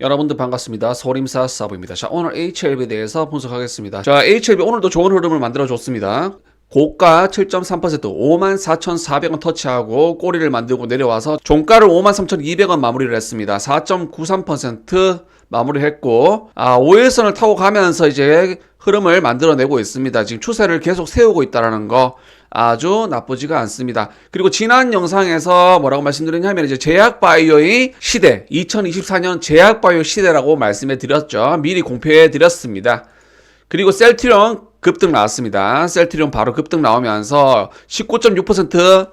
여러분들 반갑습니다. 소림사 사부입니다. 자, 오늘 HLB에 대해서 분석하겠습니다. 자, HLB 오늘도 좋은 흐름을 만들어줬습니다. 고가 7.3% 54,400원 터치하고 꼬리를 만들고 내려와서 종가를 53,200원 마무리를 했습니다. 4.93% 마무리를 했고 아, 5일선을 타고 가면서 이제 흐름을 만들어내고 있습니다. 지금 추세를 계속 세우고 있다라는 거 아주 나쁘지가 않습니다. 그리고 지난 영상에서 뭐라고 말씀드렸냐면 이제 제약 바이오의 시대, 2024년 제약 바이오 시대라고 말씀해 드렸죠. 미리 공표해 드렸습니다. 그리고 셀트리온 급등 나왔습니다. 셀트리온 바로 급등 나오면서 19.6%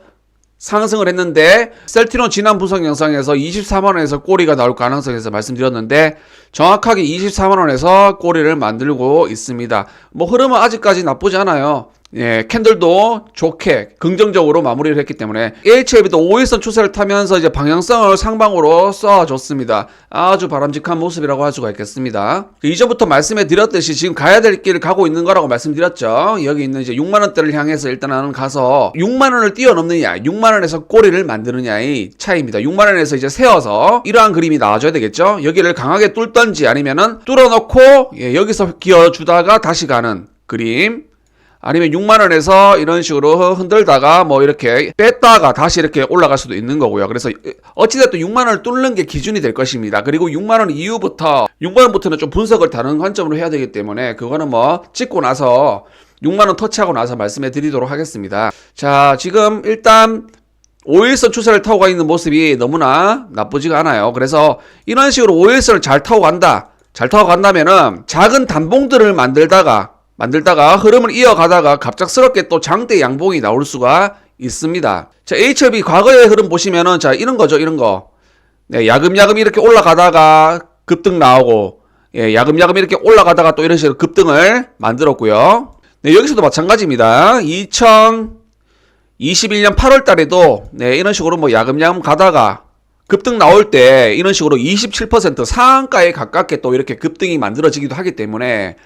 상승을 했는데 셀트리온 지난 분석 영상에서 24만 원에서 꼬리가 나올 가능성에서 말씀드렸는데 정확하게 24만 원에서 꼬리를 만들고 있습니다. 뭐 흐름은 아직까지 나쁘지 않아요. 예, 캔들도 좋게 긍정적으로 마무리를 했기 때문에 AHLB도 5일선 추세를 타면서 이제 방향성을 상방으로 쏘아줬습니다. 아주 바람직한 모습이라고 할 수가 있겠습니다. 그 이전부터 말씀해 드렸듯이 지금 가야 될 길을 가고 있는 거라고 말씀드렸죠. 여기 있는 이제 6만 원대를 향해서 일단은 가서 6만 원을 뛰어넘느냐, 6만 원에서 꼬리를 만드느냐의 차이입니다. 6만 원에서 이제 세워서 이러한 그림이 나와줘야 되겠죠. 여기를 강하게 뚫던지 아니면은 뚫어놓고 예, 여기서 기어주다가 다시 가는 그림. 아니면 6만 원에서 이런 식으로 흔들다가 뭐 이렇게 뺐다가 다시 이렇게 올라갈 수도 있는 거고요. 그래서 어찌됐든 6만 원을 뚫는 게 기준이 될 것입니다. 그리고 6만 원 이후부터 6만 원부터는 좀 분석을 다른 관점으로 해야 되기 때문에 그거는 뭐 찍고 나서 6만 원 터치하고 나서 말씀해 드리도록 하겠습니다. 자, 지금 일단 5일선 추세를 타고 가 있는 모습이 너무나 나쁘지가 않아요. 그래서 이런 식으로 5일선을 잘 타고 간다. 잘 타고 간다면은 작은 단봉들을 만들다가 만들다가 흐름을 이어가다가 갑작스럽게 또 장대 양봉이 나올 수가 있습니다. 자, HLB 과거의 흐름 보시면은 자, 이런 거죠, 이런 거. 네, 야금야금 이렇게 올라가다가 급등 나오고, 예, 야금야금 이렇게 올라가다가 또 이런 식으로 급등을 만들었고요. 네, 여기서도 마찬가지입니다. 2021년 8월 달에도 네, 이런 식으로 뭐 야금야금 가다가 급등 나올 때 이런 식으로 27% 상한가에 가깝게 또 이렇게 급등이 만들어지기도 하기 때문에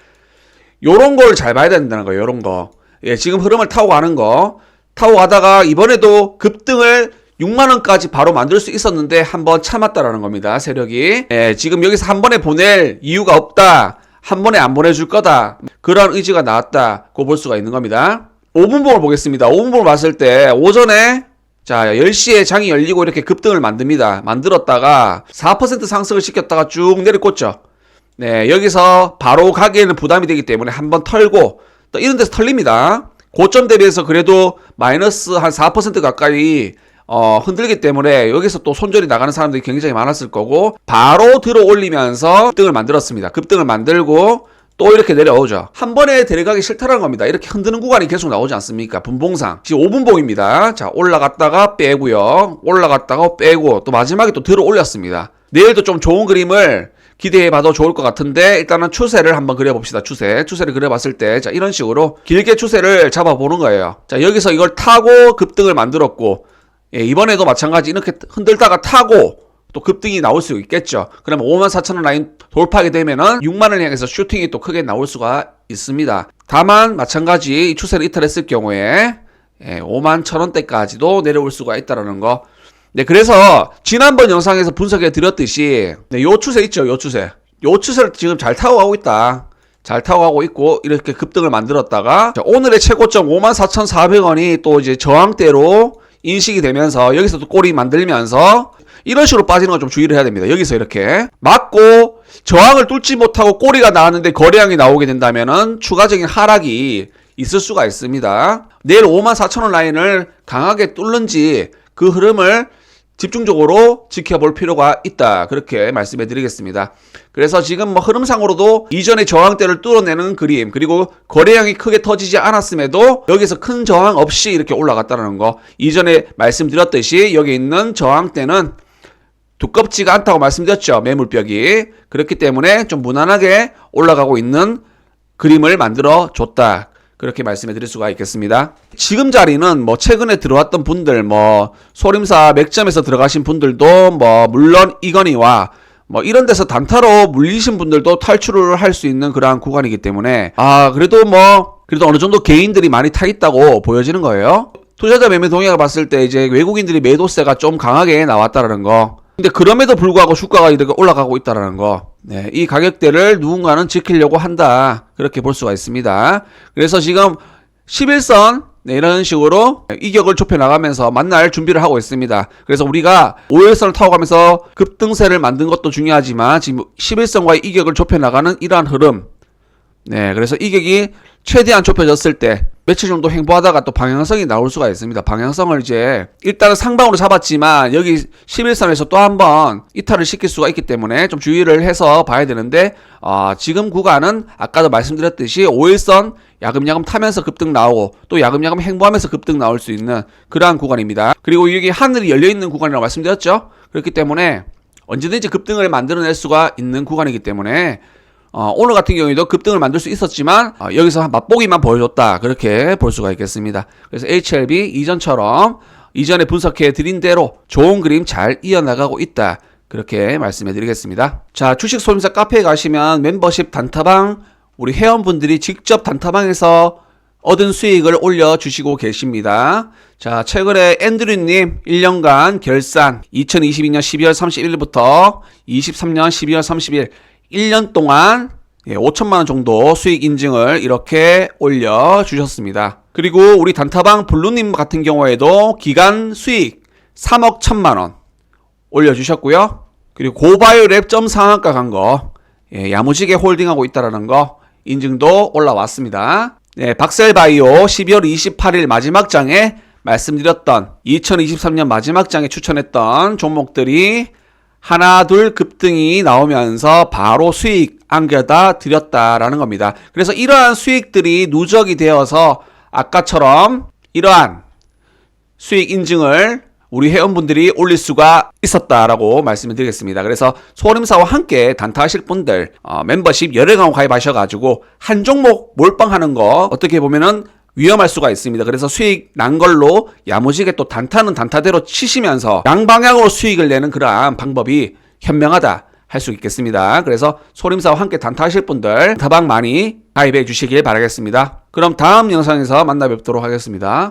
요런 걸 잘 봐야 된다는 거예요. 요런 거. 예, 지금 흐름을 타고 가는 거. 타고 가다가 이번에도 급등을 6만 원까지 바로 만들 수 있었는데 한번 참았다라는 겁니다. 세력이. 예, 지금 여기서 한 번에 보낼 이유가 없다. 한 번에 안 보내줄 거다. 그런 의지가 나왔다고 볼 수가 있는 겁니다. 5분봉을 보겠습니다. 5분봉을 봤을 때 오전에 자, 10시에 장이 열리고 이렇게 급등을 만듭니다. 만들었다가 4% 상승을 시켰다가 쭉 내리꽂죠. 네, 여기서 바로 가기에는 부담이 되기 때문에 한번 털고 또 이런 데서 털립니다. 고점 대비해서 그래도 마이너스 한 4% 가까이 어, 흔들기 때문에 여기서 또 손절이 나가는 사람들이 굉장히 많았을 거고 바로 들어 올리면서 급등을 만들었습니다. 급등을 만들고 또 이렇게 내려오죠. 한 번에 데려가기 싫다는 겁니다. 이렇게 흔드는 구간이 계속 나오지 않습니까? 분봉상. 지금 5분봉입니다. 자, 올라갔다가 빼고요. 올라갔다가 빼고 또 마지막에 또 들어 올렸습니다. 내일도 좀 좋은 그림을 기대해 봐도 좋을 것 같은데 일단은 추세를 한번 그려봅시다. 추세. 추세를 그려봤을 때 자, 이런 식으로 길게 추세를 잡아보는 거예요. 자, 여기서 이걸 타고 급등을 만들었고 예, 이번에도 마찬가지 이렇게 흔들다가 타고 또 급등이 나올 수 있겠죠. 그러면 5만 4천 원 라인 돌파하게 되면은 6만 원 향해서 슈팅이 또 크게 나올 수가 있습니다. 다만 마찬가지 이 추세를 이탈했을 경우에 예, 5만 천 원대까지도 내려올 수가 있다라는 거. 네, 그래서 지난번 영상에서 분석해 드렸듯이 네, 요 추세 있죠, 요 추세. 요 추세를 지금 잘 타고 가고 있다. 잘 타고 가고 있고 이렇게 급등을 만들었다가 자, 오늘의 최고점 54,400원이 또 이제 저항대로 인식이 되면서 여기서 또 꼬리 만들면서 이런 식으로 빠지는 건 좀 주의를 해야 됩니다. 여기서 이렇게 맞고 저항을 뚫지 못하고 꼬리가 나왔는데 거래량이 나오게 된다면은 추가적인 하락이 있을 수가 있습니다. 내일 5만 4천 원 라인을 강하게 뚫는지 그 흐름을 집중적으로 지켜볼 필요가 있다. 그렇게 말씀해 드리겠습니다. 그래서 지금 뭐 흐름상으로도 이전의 저항대를 뚫어내는 그림, 그리고 거래량이 크게 터지지 않았음에도 여기서 큰 저항 없이 이렇게 올라갔다는 거. 이전에 말씀드렸듯이 여기 있는 저항대는 두껍지가 않다고 말씀드렸죠. 매물벽이. 그렇기 때문에 좀 무난하게 올라가고 있는 그림을 만들어 줬다. 그렇게 말씀해 드릴 수가 있겠습니다. 지금 자리는 뭐 최근에 들어왔던 분들, 뭐 소림사 맥점에서 들어가신 분들도 뭐 물론 이건희와 뭐 이런 데서 단타로 물리신 분들도 탈출을 할 수 있는 그러한 구간이기 때문에 아 그래도 뭐 그래도 어느 정도 개인들이 많이 타 있다고 보여지는 거예요. 투자자 매매 동향을 봤을 때 이제 외국인들이 매도세가 좀 강하게 나왔다라는 거. 근데 그럼에도 불구하고 주가가 이렇게 올라가고 있다라는 거. 네, 이 가격대를 누군가는 지키려고 한다. 그렇게 볼 수가 있습니다. 그래서 지금 11선 네, 이런 식으로 이격을 좁혀 나가면서 만날 준비를 하고 있습니다. 그래서 우리가 5일선을 타고 가면서 급등세를 만든 것도 중요하지만 지금 11선과의 이격을 좁혀 나가는 이러한 흐름. 네, 그래서 이격이 최대한 좁혀졌을 때 며칠 정도 행보하다가 또 방향성이 나올 수가 있습니다. 방향성을 이제 일단은 상방으로 잡았지만 여기 11선에서 또 한번 이탈을 시킬 수가 있기 때문에 좀 주의를 해서 봐야 되는데 아, 지금 구간은 아까도 말씀드렸듯이 5일선 야금야금 타면서 급등 나오고 또 야금야금 행보하면서 급등 나올 수 있는 그러한 구간입니다. 그리고 여기 하늘이 열려 있는 구간이라고 말씀드렸죠. 그렇기 때문에 언제든지 급등을 만들어낼 수가 있는 구간이기 때문에 어, 오늘 같은 경우에도 급등을 만들 수 있었지만 어, 여기서 맛보기만 보여줬다 그렇게 볼 수가 있겠습니다. 그래서 HLB 이전처럼 이전에 분석해 드린 대로 좋은 그림 잘 이어나가고 있다. 그렇게 말씀해 드리겠습니다. 자, 주식 소림사 카페에 가시면 멤버십 단타방 우리 회원분들이 직접 단타방에서 얻은 수익을 올려주시고 계십니다. 자, 최근에 앤드류님 1년간 결산 2022년 12월 31일부터 23년 12월 30일 1년 동안 예, 5천만 원 정도 수익 인증을 이렇게 올려 주셨습니다. 그리고 우리 단타방 블루님 같은 경우에도 기간 수익 3억 1천만 원 올려 주셨고요. 그리고 고바이오 랩점 상한가 간 거, 예, 야무지게 홀딩하고 있다라는 거 인증도 올라왔습니다. 네, 박셀바이오 12월 28일 마지막 장에 말씀드렸던 2023년 마지막 장에 추천했던 종목들이 하나 둘 급등이 나오면서 바로 수익 안겨다 드렸다라는 겁니다. 그래서 이러한 수익들이 누적이 되어서 아까처럼 이러한 수익 인증을 우리 회원분들이 올릴 수가 있었다라고 말씀을 드리겠습니다. 그래서 소림사와 함께 단타하실 분들 어, 멤버십 강 가입하셔가지고 한 종목 몰빵하는 거 어떻게 보면은 위험할 수가 있습니다. 그래서 수익 난 걸로 야무지게 또 단타는 단타대로 치시면서 양방향으로 수익을 내는 그러한 방법이 현명하다 할 수 있겠습니다. 그래서 소림사와 함께 단타하실 분들 다방 많이 가입해 주시길 바라겠습니다. 그럼 다음 영상에서 만나 뵙도록 하겠습니다.